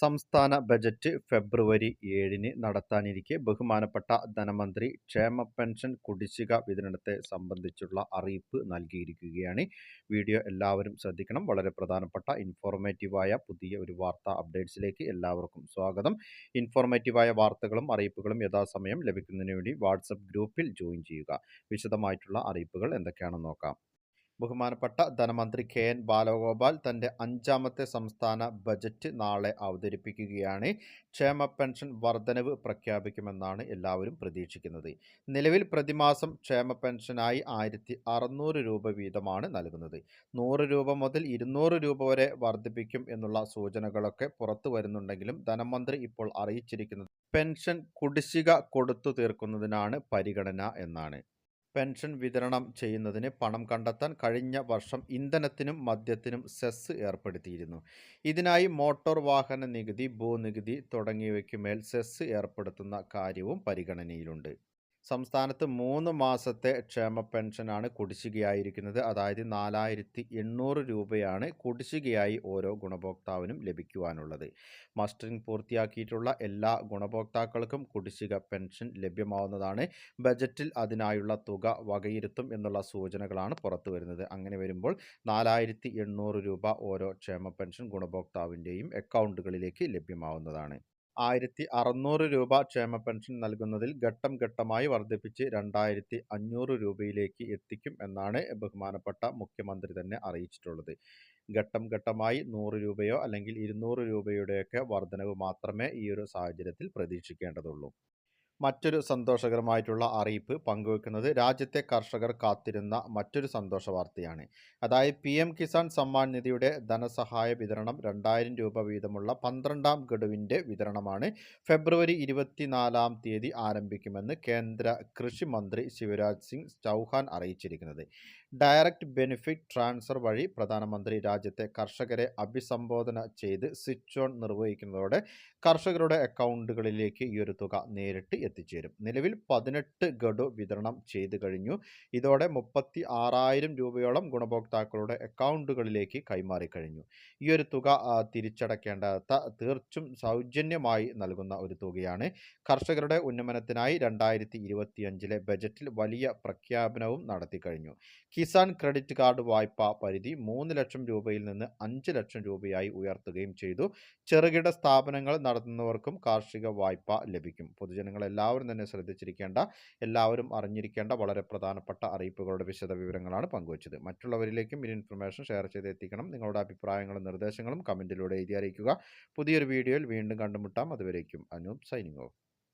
സംസ്ഥാന ബജറ്റ് ഫെബ്രുവരി ഏഴിന് നടത്താനിരിക്കെ ബഹുമാനപ്പെട്ട ധനമന്ത്രി ക്ഷേമ പെൻഷൻ കുടിശ്ശിക വിതരണത്തെ സംബന്ധിച്ചുള്ള അറിയിപ്പ് നൽകിയിരിക്കുകയാണ്. വീഡിയോ എല്ലാവരും ശ്രദ്ധിക്കണം. വളരെ പ്രധാനപ്പെട്ട ഇൻഫോർമേറ്റീവായ പുതിയ ഒരു വാർത്താ അപ്ഡേറ്റ്സിലേക്ക് എല്ലാവർക്കും സ്വാഗതം. ഇൻഫോർമേറ്റീവായ വാർത്തകളും അറിയിപ്പുകളും യഥാസമയം ലഭിക്കുന്നതിന് വേണ്ടി വാട്സപ്പ് ഗ്രൂപ്പിൽ ജോയിൻ ചെയ്യുക. വിശദമായിട്ടുള്ള അറിയിപ്പുകൾ എന്തൊക്കെയാണെന്ന് നോക്കാം. ബഹുമാനപ്പെട്ട ധനമന്ത്രി കെ എൻ ബാലഗോപാൽ തന്റെ അഞ്ചാമത്തെ സംസ്ഥാന ബജറ്റ് നാളെ അവതരിപ്പിക്കുകയാണ്. ക്ഷേമ പെൻഷൻ വർധനവ് പ്രഖ്യാപിക്കുമെന്നാണ് എല്ലാവരും പ്രതീക്ഷിക്കുന്നത്. നിലവിൽ പ്രതിമാസം ക്ഷേമ പെൻഷനായി ആയിരത്തി അറുന്നൂറ് രൂപ വീതമാണ് നൽകുന്നത്. നൂറ് രൂപ മുതൽ ഇരുന്നൂറ് രൂപ വരെ വർദ്ധിപ്പിക്കും എന്നുള്ള സൂചനകളൊക്കെ പുറത്തു വരുന്നുണ്ടെങ്കിലും ധനമന്ത്രി ഇപ്പോൾ അറിയിച്ചിരിക്കുന്നത് പെൻഷൻ കുടിശ്ശിക കൊടുത്തു തീർക്കുന്നതിനാണ് പരിഗണന എന്നാണ്. പെൻഷൻ വിതരണം ചെയ്യുന്നതിന് പണം കണ്ടെത്താൻ കഴിഞ്ഞ വർഷം ഇന്ധനത്തിനും മദ്യത്തിനും സെസ് ഏർപ്പെടുത്തിയിരുന്നു. ഇതിനായി മോട്ടോർ വാഹന നികുതി ഭൂനികുതി തുടങ്ങിയവയ്ക്കുമേൽ സെസ് ഏർപ്പെടുത്തുന്ന കാര്യവും പരിഗണനയിലുണ്ട്. സംസ്ഥാനത്ത് മൂന്ന് മാസത്തെ ക്ഷേമ പെൻഷനാണ് കുടിശ്ശികയായിരിക്കുന്നത്. അതായത് നാലായിരത്തി എണ്ണൂറ് രൂപയാണ് കുടിശ്ശികയായി ഓരോ ഗുണഭോക്താവിനും ലഭിക്കുവാനുള്ളത്. മസ്റ്ററിംഗ് പൂർത്തിയാക്കിയിട്ടുള്ള എല്ലാ ഗുണഭോക്താക്കൾക്കും കുടിശ്ശിക പെൻഷൻ ലഭ്യമാവുന്നതാണ്. ബജറ്റിൽ അതിനായുള്ള തുക വകയിരുത്തും എന്നുള്ള സൂചനകളാണ് പുറത്തു വരുന്നത്. അങ്ങനെ വരുമ്പോൾ നാലായിരത്തി രൂപ ഓരോ ക്ഷേമ പെൻഷൻ ഗുണഭോക്താവിന്റെയും അക്കൗണ്ടുകളിലേക്ക് ലഭ്യമാവുന്നതാണ്. ആയിരത്തി അറുന്നൂറ് രൂപ ക്ഷേമ പെൻഷൻ നൽകുന്നതിൽ ഘട്ടം ഘട്ടമായി വർദ്ധിപ്പിച്ച് രണ്ടായിരത്തി അഞ്ഞൂറ് രൂപയിലേക്ക് എത്തിക്കും എന്നാണ് ബഹുമാനപ്പെട്ട മുഖ്യമന്ത്രി തന്നെ അറിയിച്ചിട്ടുള്ളത്. ഘട്ടം ഘട്ടമായി നൂറ് രൂപയോ അല്ലെങ്കിൽ ഇരുന്നൂറ് രൂപയുടെയൊക്കെ വർധനവ് മാത്രമേ ഈ ഒരു സാഹചര്യത്തിൽ പ്രതീക്ഷിക്കേണ്ടതുള്ളൂ. മറ്റൊരു സന്തോഷകരമായിട്ടുള്ള അറിയിപ്പ് പങ്കുവെക്കുന്നത് രാജ്യത്തെ കർഷകർ കാത്തിരുന്ന മറ്റൊരു സന്തോഷ വാർത്തയാണ്. അതായത് പി എം കിസാൻ സമ്മാൻ നിധിയുടെ ധനസഹായ വിതരണം രണ്ടായിരം രൂപ വീതമുള്ള പന്ത്രണ്ടാം ഗഡുവിന്റെ വിതരണമാണ് ഫെബ്രുവരി ഇരുപത്തിനാലാം തീയതി ആരംഭിക്കുമെന്ന് കേന്ദ്ര കൃഷി മന്ത്രി ശിവരാജ് സിംഗ് ചൗഹാൻ അറിയിച്ചിരിക്കുന്നത്. ഡയറക്റ്റ് ബെനിഫിറ്റ് ട്രാൻസ്ഫർ വഴി പ്രധാനമന്ത്രി രാജ്യത്തെ കർഷകരെ അഭിസംബോധന ചെയ്ത് സ്വിച്ച് ഓൺ നിർവഹിക്കുന്നതോടെ കർഷകരുടെ അക്കൗണ്ടുകളിലേക്ക് ഈ ഒരു തുക നേരിട്ട് എത്തിച്ചേരും. നിലവിൽ പതിനെട്ട് ഗഡു വിതരണം ചെയ്തു കഴിഞ്ഞു. ഇതോടെ മുപ്പത്തി ആറായിരം രൂപയോളം ഗുണഭോക്താക്കളുടെ അക്കൗണ്ടുകളിലേക്ക് കൈമാറി കഴിഞ്ഞു. ഈ ഒരു തുക തിരിച്ചടക്കേണ്ടാത്ത തീർച്ചും സൗജന്യമായി നൽകുന്ന ഒരു തുകയാണ്. കർഷകരുടെ ഉന്നമനത്തിനായി രണ്ടായിരത്തി ഇരുപത്തിയഞ്ചിലെ ബജറ്റിൽ വലിയ പ്രഖ്യാപനവും നടത്തി കഴിഞ്ഞു. കിസാൻ ക്രെഡിറ്റ് കാർഡ് വായ്പാ പരിധി മൂന്ന് ലക്ഷം രൂപയിൽ നിന്ന് അഞ്ച് ലക്ഷം രൂപയായി ഉയർത്തുകയും ചെയ്തു. ചെറുകിട സ്ഥാപനങ്ങൾ നടത്തുന്നവർക്കും കാർഷിക വായ്പ ലഭിക്കും. പൊതുജനങ്ങൾ എല്ലാവരും തന്നെ ശ്രദ്ധിച്ചിരിക്കേണ്ട എല്ലാവരും അറിഞ്ഞിരിക്കേണ്ട വളരെ പ്രധാനപ്പെട്ട അറിയിപ്പുകളുടെ വിശദ വിവരങ്ങളാണ് പങ്കുവച്ചത്. മറ്റുള്ളവരിലേക്കും ഈ ഇൻഫർമേഷൻ ഷെയർ ചെയ്ത് എത്തിക്കണം നിങ്ങളുടെ അഭിപ്രായങ്ങളും നിർദ്ദേശങ്ങളും കമന്റിലൂടെ എഴുതി അറിയിക്കുക. പുതിയൊരു വീഡിയോയിൽ വീണ്ടും കണ്ടുമുട്ടാം. അതുവരേക്കും അനൂപ് സൈനിങ് ഓഫ്